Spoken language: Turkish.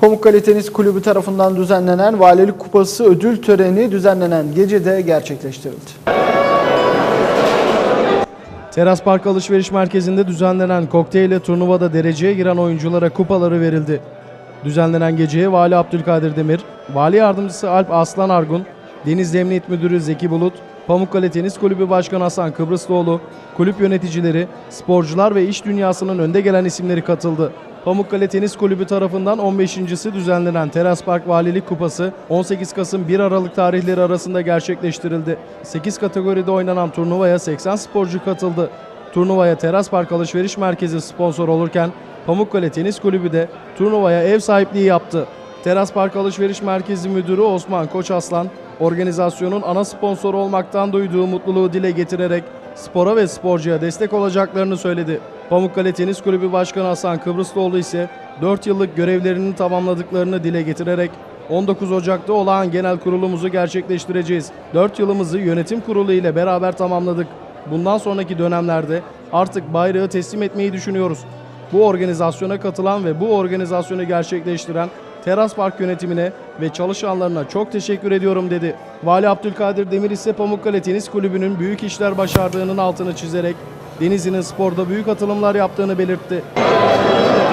Pamukkale Tenis Kulübü tarafından düzenlenen Valilik Kupası ödül töreni düzenlenen gecede gerçekleştirildi. Teras Park Alışveriş Merkezi'nde düzenlenen kokteyle turnuvada dereceye giren oyunculara kupaları verildi. Düzenlenen geceye Vali Abdülkadir Demir, Vali Yardımcısı Alp Aslan Argun, Deniz Emniyet Müdürü Zeki Bulut, Pamukkale Tenis Kulübü Başkanı Hasan Kıbrıslıoğlu, kulüp yöneticileri, sporcular ve iş dünyasının önde gelen isimleri katıldı. Pamukkale Tenis Kulübü tarafından 15.si düzenlenen Teras Park Valilik Kupası 18 Kasım 1 Aralık tarihleri arasında gerçekleştirildi. 8 kategoride oynanan turnuvaya 80 sporcu katıldı. Turnuvaya Teras Park Alışveriş Merkezi sponsor olurken Pamukkale Tenis Kulübü de turnuvaya ev sahipliği yaptı. Teras Park Alışveriş Merkezi Müdürü Osman Koçaslan, organizasyonun ana sponsoru olmaktan duyduğu mutluluğu dile getirerek spora ve sporcuya destek olacaklarını söyledi. Pamukkale Tenis Kulübü Başkanı Hasan Kıbrıslıoğlu ise 4 yıllık görevlerini tamamladıklarını dile getirerek 19 Ocak'ta olağan genel kurulumuzu gerçekleştireceğiz. 4 yılımızı yönetim kurulu ile beraber tamamladık. Bundan sonraki dönemlerde artık bayrağı teslim etmeyi düşünüyoruz. Bu organizasyona katılan ve bu organizasyonu gerçekleştiren Teras Park yönetimine ve çalışanlarına çok teşekkür ediyorum dedi. Vali Abdülkadir Demir ise Pamukkale Tenis Kulübü'nün büyük işler başardığının altını çizerek Denizli'nin sporda büyük atılımlar yaptığını belirtti.